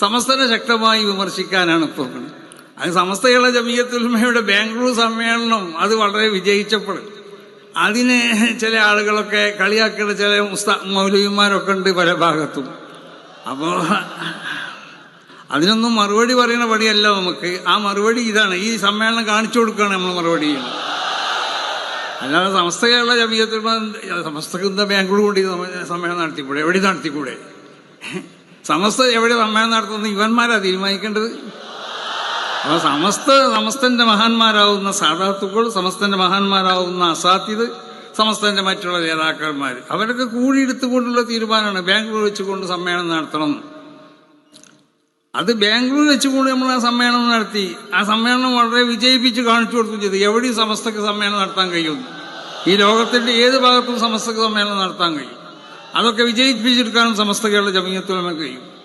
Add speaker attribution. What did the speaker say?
Speaker 1: സമസ്തനെ ശക്തമായി വിമർശിക്കാനാണ് ഇപ്പോൾ അത് സമസ്തയുള്ള ജമീയത്തുൽമയുടെ ബാംഗ്ലൂർ സമ്മേളനം അത് വളരെ വിജയിച്ചപ്പോൾ അതിനെ ചില ആളുകളൊക്കെ കളിയാക്കുന്ന ചില ഉസ്താ മൗലവിമാരൊക്കെ ഉണ്ട് പല ഭാഗത്തും. അപ്പോൾ അതിനൊന്നും മറുപടി പറയുന്ന പടിയല്ല നമുക്ക്. ആ മറുപടി ഇതാണ്. ഈ സമ്മേളനം കാണിച്ചു കൊടുക്കുകയാണ് നമ്മൾ മറുപടി അല്ലാതെ സമസ്തയുള്ള ജമീയത്തിൽ സമസ്ത ബാംഗ്ലൂർ കൂടി സമ്മേളനം നടത്തിക്കൂടെ? എവിടെ നടത്തിക്കൂടെ? സമസ്ത എവിടെ സമ്മേളനം നടത്തുന്ന ഇവന്മാരാ തീരുമാനിക്കേണ്ടത്? അപ്പൊ സമസ്ത സമസ്തന്റെ മഹാന്മാരാവുന്ന സാധാത്തുക്കൾ സമസ്തന്റെ മഹാന്മാരാവുന്ന അസാധ്യത സമസ്തന്റെ മറ്റുള്ള നേതാക്കന്മാർ അവരൊക്കെ കൂടിയെടുത്തുകൊണ്ടുള്ള തീരുമാനമാണ് ബാംഗ്ലൂർ വെച്ചുകൊണ്ട് സമ്മേളനം നടത്തണം. അത് ബാംഗ്ലൂർ വെച്ചുകൊണ്ട് നമ്മൾ ആ സമ്മേളനം നടത്തി. ആ സമ്മേളനം വളരെ വിജയിപ്പിച്ച് കാണിച്ചു കൊടുത്തു ചെയ്തു. എവിടെയും സമസ്തക്ക് സമ്മേളനം നടത്താൻ കഴിയും ഈ ലോകത്തിന്റെ ഏത് ഭാഗത്തും സമസ്തക്ക് സമ്മേളനം നടത്താൻ കഴിയും. അതൊക്കെ വിജയിപ്പിച്ചെടുക്കാനും സമസ്ത കേരള ജമീയത്തുലമ കഴിയും.